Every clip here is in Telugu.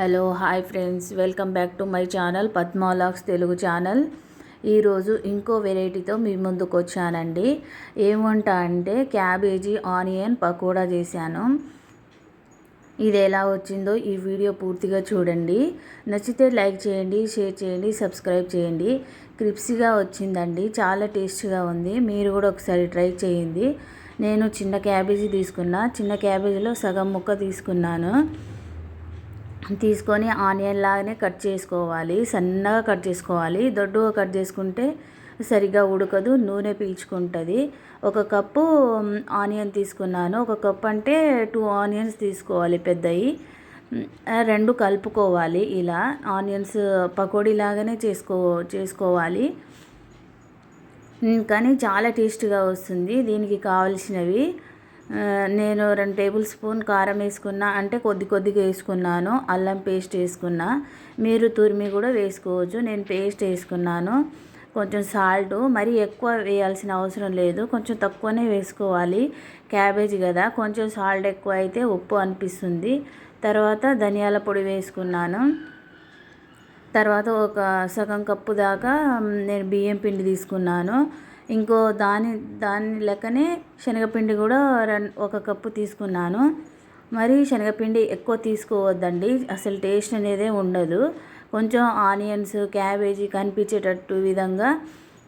Hello hi friends. Welcome back to my channel పద్మాలాక్స్ Telugu channel. ఈరోజు ఇంకో వెరైటీతో మీ ముందుకు వచ్చానండి ఏం వంట అంటే క్యాబేజీ ఆనియన్ పకోడా చేశాను. ఇది ఎలా వచ్చిందో ఈ వీడియో పూర్తిగా చూడండి. నచ్చితే లైక్ చేయండి షేర్ చేయండి సబ్స్క్రైబ్ చేయండి. క్రిప్సీగా వచ్చిందండి. చాలా టేస్ట్గా ఉంది. మీరు కూడా ఒకసారి ట్రై చేయండి. నేను చిన్న క్యాబేజీ తీసుకున్నా. చిన్న క్యాబేజీలో సగం ముక్క తీసుకున్నాను. తీసుకొని ఆనియన్ లాగానే కట్ చేసుకోవాలి. సన్నగా కట్ చేసుకోవాలి. దొడ్డుగా కట్ చేసుకుంటే సరిగ్గా ఉడకదు నూనె పీల్చుకుంటుంది. ఒక కప్పు ఆనియన్ తీసుకున్నాను. ఒక కప్ అంటే టూ ఆనియన్స్ తీసుకోవాలి పెద్దవి రెండు కలుపుకోవాలి ఇలా. ఆనియన్స్ పకోడీ లాగానే చేసుకో చేసుకోవాలి. కానీ చాలా టేస్ట్గా వస్తుంది. దీనికి కావలసినవి నేను రెండు టేబుల్ స్పూన్ కారం వేసుకున్నా అంటే కొద్ది కొద్దిగా వేసుకున్నాను. అల్లం పేస్ట్ వేసుకున్నా. మీరు తురిమి కూడా వేసుకోవచ్చు. నేను పేస్ట్ వేసుకున్నాను. కొంచెం సాల్ట్ మరి ఎక్కువ వేయాల్సిన అవసరం లేదు. కొంచెం తక్కువనే వేసుకోవాలి. క్యాబేజీ కదా కొంచెం సాల్ట్ ఎక్కువ అయితే ఉప్పు అనిపిస్తుంది. తర్వాత ధనియాల పొడి వేసుకున్నాను. తర్వాత ఒక సగం కప్పు దాకా నేను బియ్యం పిండి తీసుకున్నాను. ఇంకో దాని దాని లెక్కనే శనగపిండి కూడా ఒక కప్పు తీసుకున్నాను. మరి శనగపిండి ఎక్కువ తీసుకోవద్దండి. అసలు టేస్ట్ అనేదే ఉండదు. కొంచెం ఆనియన్స్ క్యాబేజీ కనిపించేటట్టు విధంగా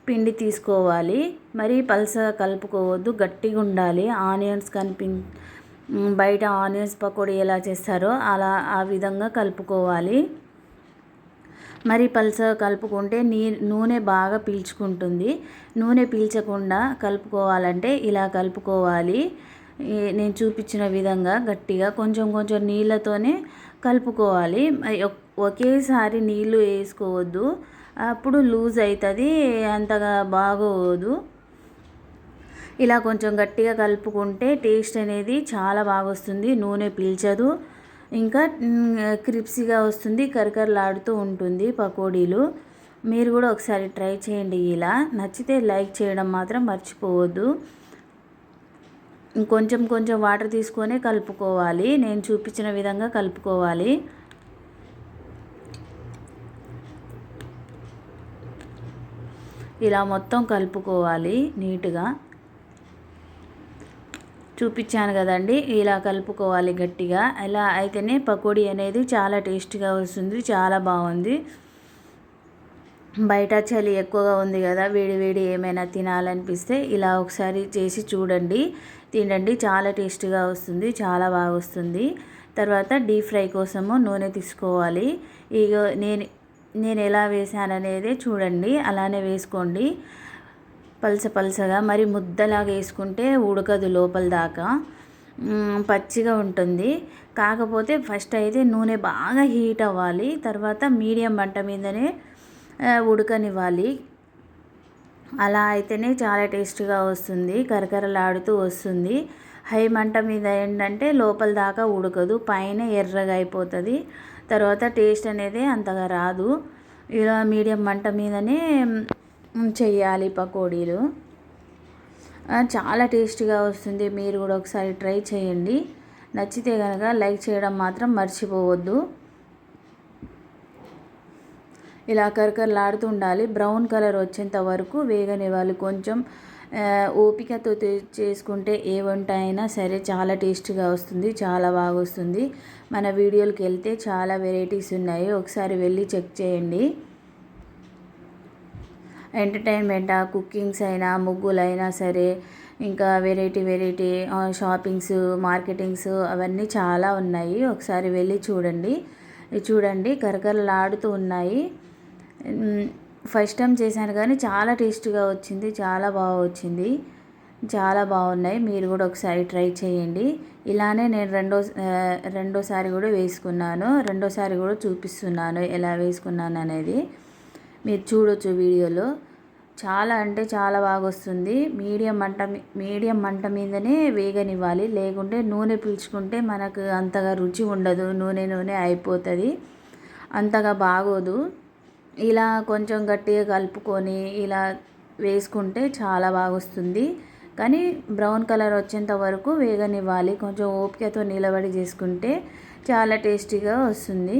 పిండి తీసుకోవాలి. మరి పలస కలుపుకోవద్దు గట్టిగా ఉండాలి. ఆనియన్స్ కనిపి బయట ఆనియన్స్ పకోడీ ఎలా చేస్తారో అలా ఆ విధంగా కలుపుకోవాలి. మరి పల్స కలుపుకుంటే నీ నూనె బాగా పీల్చుకుంటుంది. నూనె పీల్చకుండా కలుపుకోవాలంటే ఇలా కలుపుకోవాలి. నేను చూపించిన విధంగా గట్టిగా కొంచెం కొంచెం నీళ్ళతోనే కలుపుకోవాలి. ఒకేసారి నీళ్ళు వేసుకోవద్దు. అప్పుడు లూజ్ అవుతుంది అంతగా బాగోదు. ఇలా కొంచెం గట్టిగా కలుపుకుంటే టేస్ట్ అనేది చాలా బాగా వస్తుంది నూనె పీల్చదు. ఇంకా క్రిప్సీగా వస్తుంది కరకరలాడుతూ ఉంటుంది పకోడీలు. మీరు కూడా ఒకసారి ట్రై చేయండి ఇలా. నచ్చితే లైక్ చేయడం మాత్రం మర్చిపోవద్దు. కొంచెం కొంచెం వాటర్ తీసుకొని కలుపుకోవాలి. నేను చూపించిన విధంగా కలుపుకోవాలి. ఇలా మొత్తం కలుపుకోవాలి నీట్గా. చూపించాను కదండి. ఇలా కలుపుకోవాలి గట్టిగా. ఇలా అయితేనే పకోడీ అనేది చాలా టేస్ట్గా వస్తుంది చాలా బాగుంది. బయట చలి ఎక్కువగా ఉంది కదా వేడి వేడి ఏమైనా తినాలనిపిస్తే ఇలా ఒకసారి చేసి చూడండి. తినండి చాలా టేస్ట్గా వస్తుంది చాలా బాగా వస్తుంది. తర్వాత డీప్ ఫ్రై కోసము నూనె తీసుకోవాలి. ఇక నేను నేను ఎలా వేసాననేది చూడండి అలానే వేసుకోండి. పలస పలసగా మరి ముద్దలాగా వేసుకుంటే ఉడకదు లోపల దాకా. పచ్చిగా ఉంటుంది. కాకపోతే ఫస్ట్ అయితే నూనె బాగా హీట్ అవ్వాలి. తర్వాత మీడియం మంట మీదనే ఉడకనివ్వాలి. అలా అయితేనే చాలా టేస్ట్గా వస్తుంది. కరకరలాడుతూ వస్తుంది. హై మంట మీద ఏంటంటే లోపల దాకా ఉడకదు. పైన ఎర్రగా అయిపోతుంది. తర్వాత టేస్ట్ అనేది అంతగా రాదు. ఇలా మీడియం మంట మీదనే చెయ్యాలి పకోడీలు. చాలా టేస్టీగా వస్తుంది. మీరు కూడా ఒకసారి ట్రై చేయండి. నచ్చితే కనుక లైక్ చేయడం మాత్రం మర్చిపోవద్దు. ఇలా కరకరలాడుతూ ఉండాలి బ్రౌన్ కలర్ వచ్చేంత వరకు వేగనివ్వాలి కొంచెం ఓపికతో చేసుకుంటే ఏ వంట అయినా సరే చాలా టేస్ట్గా వస్తుంది. చాలా బాగా వస్తుంది. మన వీడియోలకి వెళ్తే చాలా వెరైటీస్ ఉన్నాయి. ఒకసారి వెళ్ళి చెక్ చేయండి. ఎంటర్టైన్మెంట్ కుకింగ్స్ అయినా ముగ్గులైనా సరే ఇంకా వెరైటీ వెరైటీ షాపింగ్స్ మార్కెటింగ్స్ అవన్నీ చాలా ఉన్నాయి. ఒకసారి వెళ్ళి చూడండి. చూడండి కరకరలాడుతూ ఉన్నాయి. ఫస్ట్ టైం చేశాను కానీ చాలా టేస్ట్గా వచ్చింది చాలా బాగా వచ్చింది. చాలా బాగున్నాయి. మీరు కూడా ఒకసారి ట్రై చేయండి. ఇలానే నేను రెండో రెండోసారి కూడా వేసుకున్నాను. రెండోసారి కూడా చూపిస్తున్నాను ఎలా వేసుకున్నాను అనేది. మీరు చూడొచ్చు వీడియోలో. చాలా అంటే చాలా బాగా వస్తుంది మీడియం మంట మీడియం మంట మీదనే వేగనివ్వాలి. లేకుంటే నూనె పీల్చుకుంటే మనకు అంతగా రుచి ఉండదు. నూనె నూనె అయిపోతుంది. అంతగా బాగోదు. ఇలా కొంచెం గట్టిగా కలుపుకొని ఇలా వేసుకుంటే చాలా బాగా వస్తుంది కానీ బ్రౌన్ కలర్ వచ్చేంత వరకు వేగనివ్వాలి. కొంచెం ఓపికతో నిలబడి చేసుకుంటే చాలా టేస్టీగా వస్తుంది.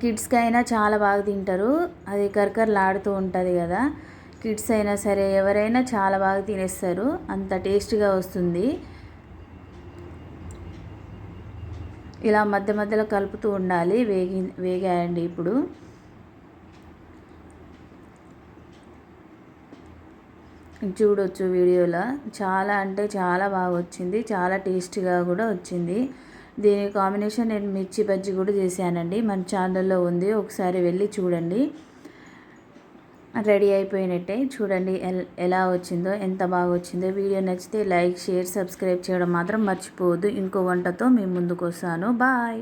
కిడ్స్కి అయినా చాలా బాగా తింటారు. అది కరకరలాడుతూ ఉంటుంది కదా. కిడ్స్ అయినా సరే ఎవరైనా చాలా బాగా తినేస్తారు. అంత టేస్ట్గా వస్తుంది. ఇలా మధ్య మధ్యలో కలుపుతూ ఉండాలి. వేగి వేగాయండి ఇప్పుడు. చూడొచ్చు వీడియోలో. చాలా అంటే చాలా బాగా వచ్చింది. చాలా టేస్టీగా కూడా వచ్చింది. దీని కాంబినేషన్ నేను మిర్చి బజ్జీ కూడా చేశానండి. మన ఛానల్లో ఉంది. ఒకసారి వెళ్ళి చూడండి. రెడీ అయిపోయినట్టే చూడండి ఎలా వచ్చిందో ఎంత బాగా వచ్చిందో. వీడియో నచ్చితే లైక్ షేర్ సబ్స్క్రైబ్ చేయడం మాత్రం మర్చిపోవద్దు. ఇంకో వంటతో మీ ముందుకు వస్తాను. బాయ్!